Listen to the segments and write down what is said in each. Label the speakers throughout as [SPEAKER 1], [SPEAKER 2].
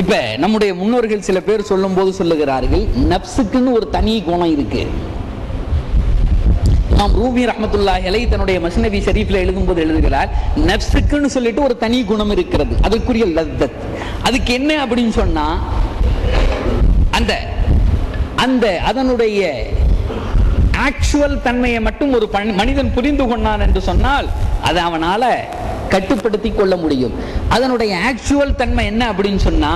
[SPEAKER 1] இப்ப நம்முடைய முன்னோர்கள் சில பேர் சொல்லும் போது சொல்லுகிறார்கள் நப்சுக்குன்னு ஒரு தனி குணம் இருக்கு. நாம் ரூபி ரஹமத்துல்லா இலை தன்னுடைய மஸ்னவி ஷரீஃபில் எழுதும்போது எழுதுகிறார் நப்சுக்குன்னு சொல்லிட்டு ஒரு தனி குணம் இருக்கிறது அதுக்குரிய லத்தத். அதுக்கு என்ன அப்படின்னு சொன்னா அந்த அந்த அதனுடைய ஆக்சுவல் தன்மையை மட்டும் ஒரு மனிதன் புரிந்து கொண்டான் என்று சொன்னால் அதை அவனால கட்டுப்படுத்தி கொள்ள முடியும். அதனுடைய ஆக்சுவல் தன்மை என்ன அப்படின்னு சொன்னா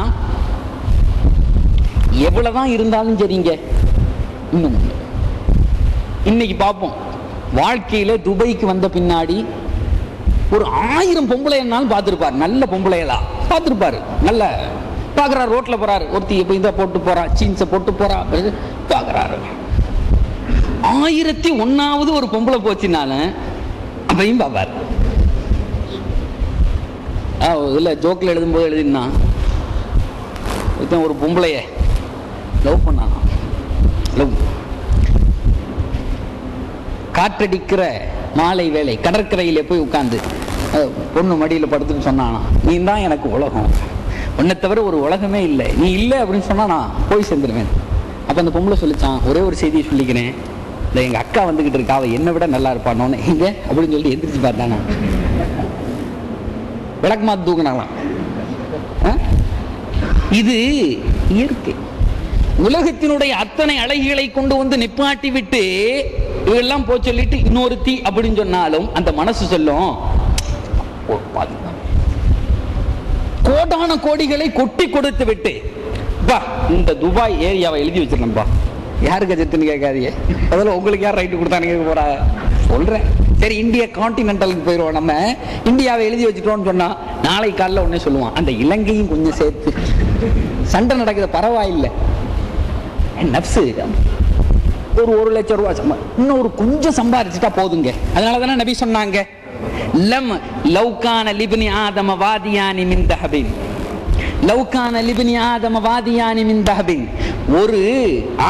[SPEAKER 1] எவ்வளவுதான் இருந்தாலும் சரிங்க. இன்னும் இன்னைக்கு பார்ப்போம். வாழ்க்கையில துபாய்க்கு வந்த பின்னாடி ஒரு ஆயிரம் பொம்பளைனாலும் பார்த்துருப்பார். நல்ல பொம்பளைகளா பார்த்துருப்பாரு. நல்ல பார்க்குறாரு ரோட்ல போறாரு. ஒருத்தி இப்போ இதை போட்டு போறா ஜீன்ஸை போட்டு போறா பார்க்குறாரு. ஆயிரத்தி ஒன்னாவது ஒரு பொம்பளை போச்சுனாலும் அப்பையும் பார்ப்பாரு. ஆ இல்லை ஜோக்கில் எழுதும்போது எழுதினா. ஒருத்தன் ஒரு பொம்பளைய. லவ் பண்ணா. லவ் காற்றடிக்கிற மாலை வேலை கடற்கரையிலே போய் உட்காந்து பொண்ணு மடியில் படுத்துட்டு சொன்னானா நீ தான் எனக்கு உலகம். உன்னை தவிர ஒரு உலகமே இல்லை. நீ இல்லை அப்படின்னு சொன்னா நான் போய் சேர்ந்துருவேன். அப்போ அந்த பொம்பளை சொல்லிச்சான் ஒரே ஒரு செய்தியை சொல்லிக்கிறேன். இந்த எங்கள் அக்கா வந்துக்கிட்டு இருக்கா அவள் என்னை விட நல்லா இருப்பானோன்னு. இங்கே அப்படின்னு சொல்லி எந்திரிச்சு பார்த்தானா. விளக்கு மாத்து தூங்கினாலாம் இது இயற்கை. உலகத்தினுடைய அத்தனை அழகிகளை கொண்டு வந்து நிப்பாட்டி விட்டு இவெல்லாம் போய் சொல்லிட்டு இன்னொருத்தி அப்படின்னு சொன்னாலும் அந்த மனசு சொல்லும் "ஓ, கோடான கோடிகளை கொட்டி கொடுத்து விட்டு பா இந்த துபாய் ஏரியாவை எழுதி வச்சிருக்கேன்பா யாருக்கு கஜத்துன்னு கேட்காதீங்க. அதில் உங்களுக்கு யார் ரைட்டு கொடுத்தான்னு கேட்க போறா சொல்றேன். சரி இந்திய கான்டினென்டலுக்கு போயிடுவோம் நம்ம. இந்தியாவை எழுதி வச்சுட்டோம்னு சொன்னா நாளை காலைல உடனே சொல்லுவான் அந்த இலங்கையும் கொஞ்சம் சேர்த்து. சண்டை நடக்குது பரவாயில்லை. நப்சு ஒரு ஒரு லட்சம் ரூபாய் சம்பா இன்னும் ஒரு கொஞ்சம் சம்பாரிச்சுட்டா போதுங்க. அதனால தானே நபி சொன்னாங்க. லம் லவ்கான லிபினி ஆதம வாதியானி மின் தஹபின். லவ்கான லிபினி ஆதம வாதியானி மின் தஹபின். ஒரு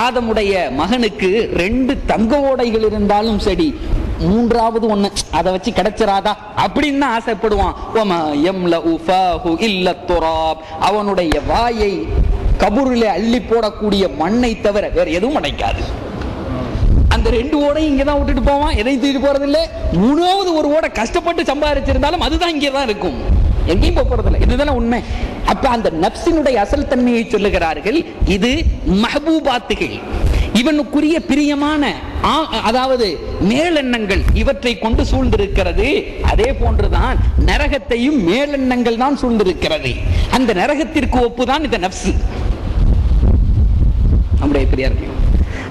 [SPEAKER 1] ஆதமுடைய மகனுக்கு ரெண்டு தங்க ஓடைகள் இருந்தாலும் சரி மூன்றாவது ஒண்ணு. அதை வச்சு கிடைச்சிராதா அப்படின்னு தான் ஆசைப்படுவான். ஒம யம்ல உஃபாஹு இல்ல துராப். அவனுடைய வாயை கபூரில அள்ளி போடக்கூடிய மண்ணை தவிர வேற எதுவும் அடைக்காது. அந்த ரெண்டு ஓடையும் இங்கதான் விட்டுட்டு போவான். எதையும் தூக்கிட்டு போறது இல்ல மூணாவது ஒரு ஓடை கஷ்டப்பட்டு சம்பாதிச்சிருந்தாலும் அதுதான் இங்கே தான் இருக்கும். எங்கேயும் போக போறது இல்லை இதுதானே உண்மை. அப்ப அந்த நப்சினுடைய அசல் தன்மையை சொல்லுகிறார்கள். இது மஹபூபாத்துகள். இவனுக்குரிய பிரியமான ஆ- அதாவது மேலெண்ணங்கள் இவற்றை கொண்டு சூழ்ந்திருக்கிறது. அதே போன்றுதான் நரகத்தையும் மேலெண்ணங்கள் தான் சூழ்ந்திருக்கிறது. அந்த நரகத்திற்கு ஒப்புதான் இந்த நப்சு. நம்முடைய பெரியார்கள்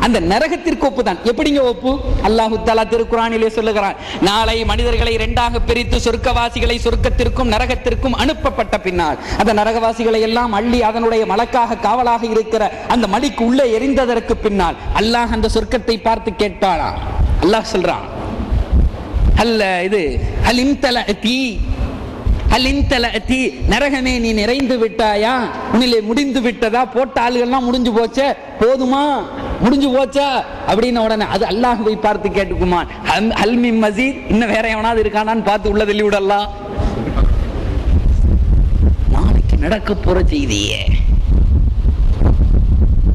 [SPEAKER 1] அந்த நரகத்திற்கு ஒப்புதான். எப்படிங்க ஒப்பு? அல்லாஹு தலா திருக்குறானிலே சொல்லுகிறான். நாளை மனிதர்களை இரண்டாக பிரித்து சொர்க்கவாசிகளை சொர்க்கத்திற்கும் நரகத்திற்கும் அனுப்பப்பட்ட பின்னால் அந்த நரகவாசிகளை எல்லாம் அள்ளி அதனுடைய மலக்காக காவலாக இருக்கிற அந்த மலிக்கு உள்ளே எரிந்ததற்கு பின்னால் அல்லாஹ் அந்த சொர்க்கத்தை பார்த்து கேட்டாளா? அல்லாஹ் சொல்றான் அல்ல இது அல் தீ அல் இன்தலஅதி நரகமே நீ நிறைந்து விட்டாயா? உன்னிலே முடிந்து விட்டதா? போட்ட ஆளுகள்லாம் முடிஞ்சு போச்சே? போதுமா? முடிஞ்சு போச்சா? அப்படின்னு உடனே அது அல்லாஹ் போய் பார்த்து கேட்டுக்குமான். ஹம்- ஹல்மி மசீத்? இன்னும் வேற எவனாவது இருக்கானான்னு பார்த்து உள்ள தள்ளி விடலாம் நாளைக்கு நடக்க போற செய்தியே.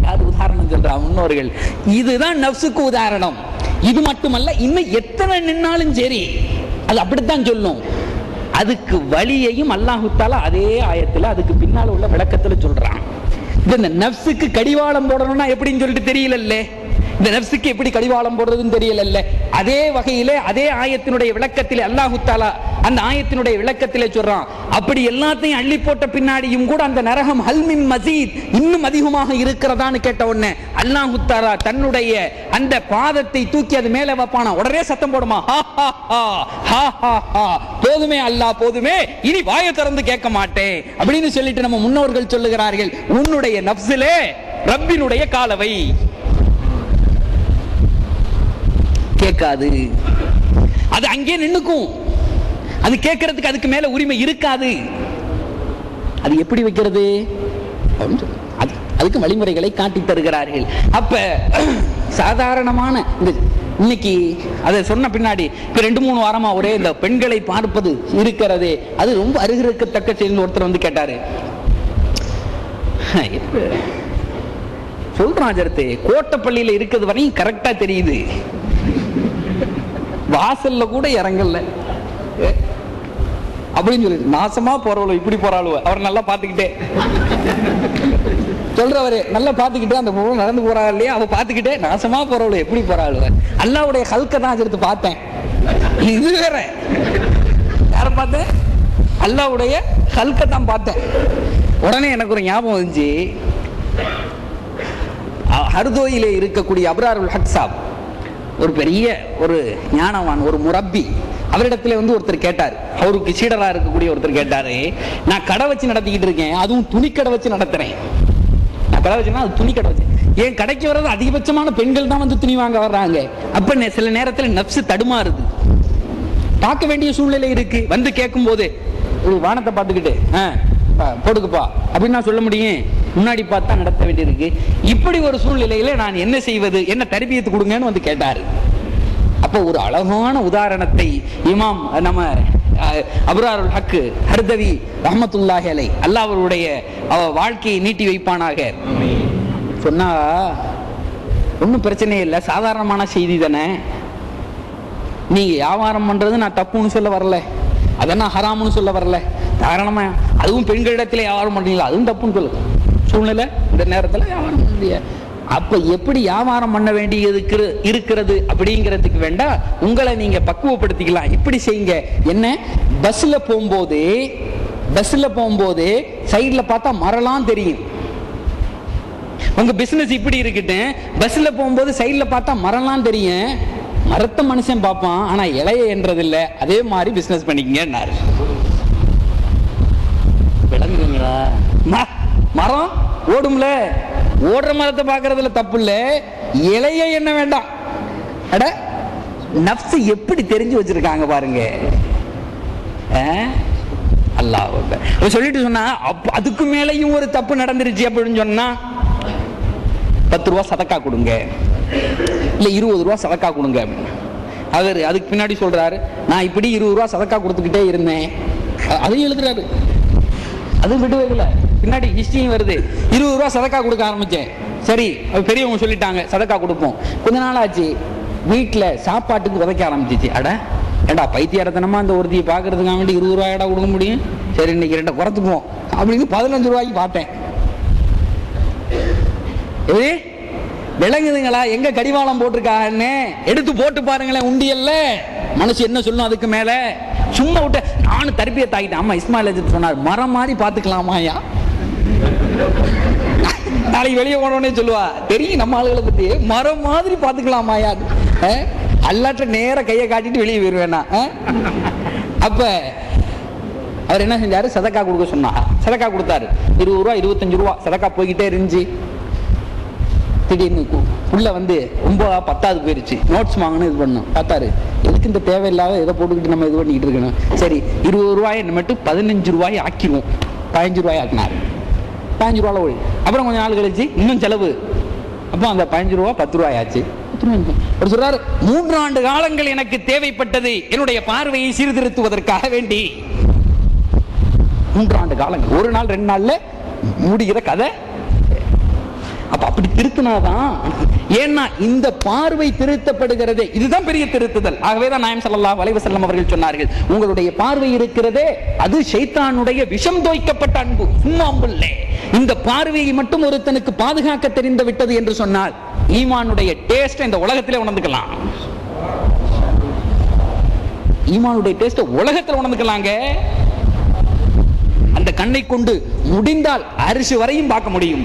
[SPEAKER 1] அது உதாரணம் சொல்றா முன்னோர்கள். இதுதான் நப்சுக்கு உதாரணம். இது மட்டுமல்ல இன்னும் எத்தனை நின்னாலும் சரி அது அப்படித்தான் சொல்லும். அதுக்கு வழியையும் அல்லாஹுத்தால அதே ஆயத்துல அதுக்கு பின்னால உள்ள விளக்கத்துல சொல்றான். இந்த நப்சுக்கு கடிவாளம் போடணும்னா எப்படின்னு சொல்லிட்டு தெரியலல்ல. இந்த நப்சுக்கு எப்படி கடிவாளம் போடுறதுன்னு தெரியலல்ல. அதே வகையிலே அதே ஆயத்தினுடைய விளக்கத்திலே அல்லாஹு தாலா அந்த ஆயத்தினுடைய விளக்கத்திலே சொல்றான். அப்படி எல்லாத்தையும் அள்ளி போட்ட பின்னாடியும் கூட அந்த நரகம் ஹல்மின் மசீத் இன்னும் அதிகமாக இருக்கிறதான்னு கேட்ட உடனே அல்லாஹு தாலா தன்னுடைய அந்த பாதத்தை தூக்கி அது மேலே வைப்பானா? உடனே சத்தம் போடுமா? ஹா, ஹா, ஹா, ஹா, ஹா, ஹா. போதுமே அல்லா போதுமே. இனி வாயை திறந்து கேட்க மாட்டேன். அப்படின்னு சொல்லிட்டு நம்ம முன்னோர்கள் சொல்லுகிறார்கள் உன்னுடைய நப்சிலே ரப்பினுடைய காலவை. கேட்காது. அது அங்கே நின்னுக்கும். அது கேட்கறதுக்கு அதுக்கு மேல உரிமை இருக்காது. அது எப்படி வைக்கிறது? அது- அதுக்கு வழிமுறைகளை காட்டி தருகிறார்கள். அப்ப சாதாரணமான இந்த இன்னைக்கு அதை சொன்ன பின்னாடி இப்ப ரெண்டு மூணு வாரமா ஒரே இந்த பெண்களை பார்ப்பது இருக்கிறதே. அது ரொம்ப அருகிருக்கத்தக்க செய்தி ஒருத்தர் வந்து கேட்டாரு. சொல்றான் ஜரத்து கோட்டப்பள்ளியில இருக்கிறது வரையும் கரெக்டா தெரியுது. வாசல்ல கூட இறங்கல. அப்படின்னு சொல்லி நாசமா போறவளோ இப்படி போறாளோ அவர் நல்லா பாத்துக்கிட்டே சொல்றவரு நல்லா பார்த்துக்கிட்டு அந்த பொருள் நடந்து போறா இல்லையா? அவ பார்த்துக்கிட்டே நாசமா போறவளோ எப்படி போறாள் அல்லாவுடைய ஹல்க தான் எடுத்து பார்த்தேன். இது வேற. யார பார்த்தேன்? அல்லாவுடைய ஹல்க தான் பார்த்தேன். உடனே எனக்கு ஒரு ஞாபகம் வந்துச்சு. ஹர்தோயிலே இருக்கக்கூடிய அப்ராருல் ஹக்சாப் ஒரு பெரிய ஒரு ஞானவான் ஒரு முரப்பி. அவரிடத்துல வந்து ஒருத்தர் கேட்டார். அவருக்கு சீடரா இருக்கக்கூடிய ஒருத்தர் கேட்டாரு. நான் கடை வச்சு நடத்திக்கிட்டு இருக்கேன். அதுவும் துணிக்கடை வச்சு நடத்துறேன். நான் கடை வச்சுன்னா அது துணி கடை வச்சு. என் கடைக்கு வர்றது அதிகபட்சமான பெண்கள் தான் வந்து துணி வாங்க வர்றாங்க. அப்ப சில நேரத்துல நப்சு தடுமாறுது. பார்க்க வேண்டிய சூழ்நிலை இருக்கு. வந்து கேட்கும் போது ஒரு வானத்தை பார்த்துக்கிட்டு போடுக்குப்பா அப்படின்னு நான் சொல்ல முடியும். முன்னாடி பார்த்தா நடத்த வேண்டியிருக்கு. இப்படி ஒரு சூழ்நிலையில நான் என்ன செய்வது? என்ன தரிபியத்து கொடுங்கன்னு வந்து கேட்டாரு. அப்போ ஒரு அழகான உதாரணத்தை இமாம் நம்ம அஹ், ஹக்கு ஹர்தவி ரஹமத்துல்லாஹி அலை அல்லாஹ் அவருடைய அவ வாழ்க்கையை நீட்டி வைப்பானாக. சொன்னா ஒன்றும் பிரச்சனை இல்லை சாதாரணமான செய்தி தானே. நீங்க வியாபாரம் பண்றது நான் தப்புன்னு சொல்ல வரல. அதை நான் ஹராம்னு சொல்ல வரல. தாராளமா அதுவும் பெண்களிடத்துல வியாபாரம் பண்றீங்களா? அதுவும் தப்புன்னு சொல்ல. சூழ்நிலை இந்த நேரத்துல வியாபாரம் பண்ண முடியாது அப்ப எப்படி வியாபாரம் பண்ண வேண்டியது இருக்கிறது அப்படிங்கிறதுக்கு வேண்டாம் உங்களை நீங்க பக்குவப்படுத்திக்கலாம். இப்படி செய்யுங்க. என்ன? பஸ்ல போகும்போது பஸ்ல போகும்போது சைடுல பார்த்தா மரலாம் தெரியும். உங்க பிசினஸ் இப்படி இருக்கட்டும். பஸ்ல போகும்போது சைடுல பார்த்தா மரம்லாம் தெரியும். மரத்த மனுஷன் பார்ப்பான் ஆனா இலைய என்றது இல்ல அதே மாதிரி பிசினஸ் பண்ணிக்கங்கன்னாரு. விளங்குறீங்களா மரம் ஓடும்ல. ஓடுற மரத்தை பார்க்கறதுல தப்பு இல்லை இலைய என்ன வேண்டாம். அட நப்சு எப்படி தெரிஞ்சு வச்சிருக்காங்க பாருங்க. அல்லாஹ் சொல்லிட்டு சொன்னா அதுக்கு மேலேயும் ஒரு தப்பு நடந்துருச்சு அப்படின்னு சொன்னா பத்து ரூபா சதக்கா கொடுங்க. இல்ல இருபது ரூபா சதக்கா கொடுங்க அவர் அதுக்கு பின்னாடி சொல்றாரு நான் இப்படி இருபது ரூபா சதக்கா கொடுத்துக்கிட்டே இருந்தேன். அதையும் எழுதுறாரு. அதுவும் விட்டு வைக்கல பின்னாடி ஹிஸ்டரியும் வருது. இருபது ரூபா சதக்கா கொடுக்க ஆரம்பிச்சேன். சரி அது பெரியவங்க சொல்லிட்டாங்க சதக்கா கொடுப்போம். கொஞ்ச நாள் ஆச்சு. வீட்டில் சாப்பாட்டுக்கு உதைக்க ஆரம்பிச்சிச்சு. அட ஏண்டா பைத்தியாரத்தனமா அந்த ஒருத்தியை பார்க்கறதுக்காக வேண்டி இருபது ரூபாயடா கொடுக்க முடியும்? சரி இன்னைக்கு ரெண்டை குறைத்துக்குவோம் அப்படின்னு பதினஞ்சு ரூபாய்க்கு பார்த்தேன். எப்படி விளங்குதுங்களா எங்க கடிவாளம் போட்டிருக்காங்கன்னு? எடுத்து போட்டு பாருங்களேன் உண்டியல்ல. மனசு என்ன சொல்லும் அதுக்கு மேல? சும்மா விட்ட நானும் தரப்பியை தாக்கிட்டேன் ஆமா இஸ்மாயில் சொன்னார் மரம் மாதிரி பாத்துக்கலாமாயா நாளைக்கு வெளியே போனோடனே சொல்லுவா தெரியும் நம்ம ஆளுகளை பத்தி மரம் மாதிரி பாத்துக்கலாமாயா அஹ்? அல்லாட்ட நேர கையை காட்டிட்டு வெளியே போயிருவேனா அப்ப அவர் என்ன செஞ்சாரு? சதக்கா கொடுக்க சொன்னா. சதக்கா கொடுத்தாரு. இருபது ரூபா இருபத்தஞ்சு ரூபா சதக்கா போய்கிட்டே இருந்துச்சு. திடீர்னு உள்ள வந்து ரொம்ப பத்தாவது போயிருச்சு. நோட்ஸ் வாங்கணும் இது பண்ணும் பார்த்தாரு. எதுக்கு இந்த தேவையில்லாத இதை போட்டுக்கிட்டு நம்ம இது பண்ணிக்கிட்டு இருக்கணும்? சரி இருபது ரூபாயை மட்டும் பதினஞ்சு ரூபாய் ஆக்கிடுவோம். பதினஞ்சு ரூபாய் ஆக்கினார். பதினஞ்சு ரூபாய் ஒழி அப்புறம் கொஞ்சம் நாள் கழிச்சு இன்னும் செலவு. அப்போ அந்த பதினஞ்சு ரூபா பத்து ரூபாய் ஆச்சு. பத்து சொல்றாரு மூன்று ஆண்டு காலங்கள் எனக்கு தேவைப்பட்டது. என்னுடைய பார்வையை சீர்திருத்துவதற்காக வேண்டி. மூன்று ஆண்டு காலங்கள். ஒரு நாள் ரெண்டு நாள்ல முடிகிற கதை. அப்ப அப்படி திருத்தினாதான் ஏன்னா இந்த பார்வை திருத்தப்படுகிறதே. இதுதான் பெரிய திருத்துதல். ஆகவே தான் நாயம் ஸல்லல்லாஹு அலைஹி வஸல்லம் அவர்கள் சொன்னார்கள் உங்களுடைய பார்வை இருக்கிறதே அது ஷைத்தானுடைய விஷம் தோய்க்கப்பட்ட அன்பு. சும்மா அன்புல்லே இந்த பார்வையை மட்டும் ஒருத்தனுக்கு பாதுகாக்க தெரிந்து விட்டது என்று சொன்னால் ஈமானுடைய டேஸ்ட் இந்த உலகத்திலே உணர்ந்துக்கலாம். ஈமானுடைய டேஸ்ட் உலகத்தில் உணர்ந்துக்கலாங்க. அந்த கண்ணை கொண்டு முடிந்தால் அரிசி வரையும் பார்க்க முடியும்.